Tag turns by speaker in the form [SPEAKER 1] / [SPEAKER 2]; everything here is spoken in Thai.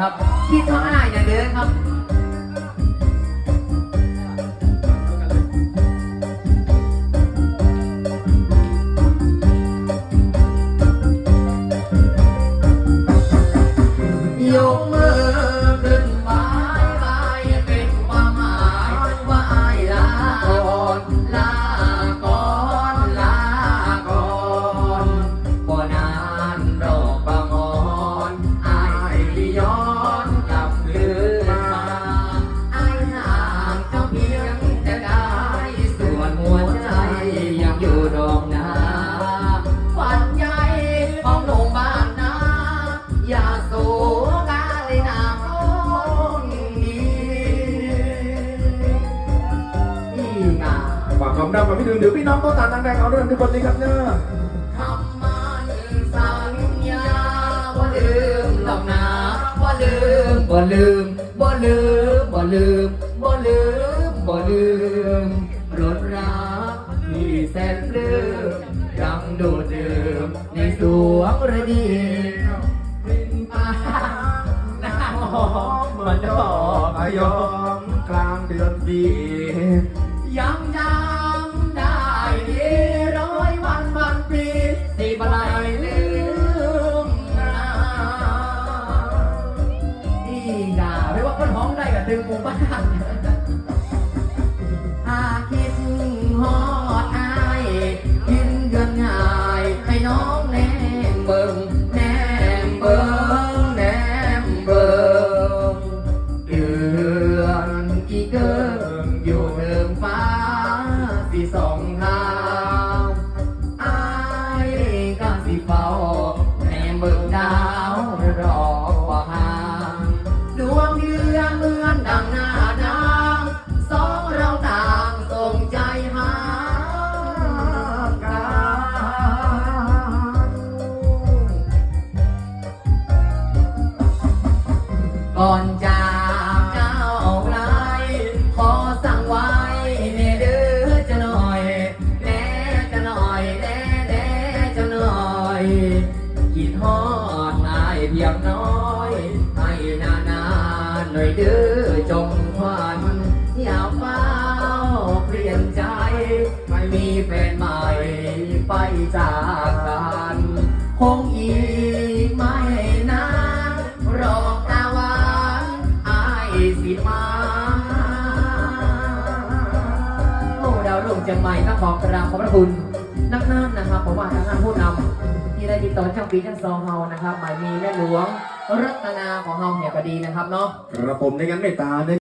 [SPEAKER 1] ครับคิดว่าอ้าอย่าเดินครับ ความดังมา
[SPEAKER 2] พี่ดึงเดี๋ยวพี่น้องต้องตาทางแดงเอาเรื่องทุกคนนี้ครับเนี่ย
[SPEAKER 1] คำมันสัญญาว่ลืมหรอกนะว่ลืมบ่ลืมบ่ลืมบ่ลืมบ่ลืมบ่ลืมรถรักที่แสนปลื้มยังดูดดื่มในสวงระดีอ่าหน้าหอมมันดอก
[SPEAKER 2] อายอมกลางเดือนปี
[SPEAKER 1] คนห้องได้กับดึงหมู่บ้านหาคิดฮอดอายกินเกินง่ายให้น้องแนมเบิ่งแนมเบิ่งแนมเบิ่งเดือนกี่เกินอยู่เทิงฟ้าสีสอง อยแน่แน่จะหน่อยคิดฮอดอายเพียงน้อยให้นานานหน่อยเด้อจงควันอย่าเฝ้าเปลี่ยนใจ ไม่มีแฟนใหม่ไปจากกันคงอีกไม่นานรอตาหวานอายสิมาโอ้ดาวรุ่งเชียงใหม่ต้องขอกราบขอบพระคุณ นักน้ำนะครับผมว่าทางงานผู้นำที่ได้ติดต่อช่างปีช่างซองเฮานะครับหมายมีแม่หลวงรัตนาของเฮาเนี่ยก็ดีนะครับเนาะ
[SPEAKER 2] กระผมในงั้นเมตตาเนย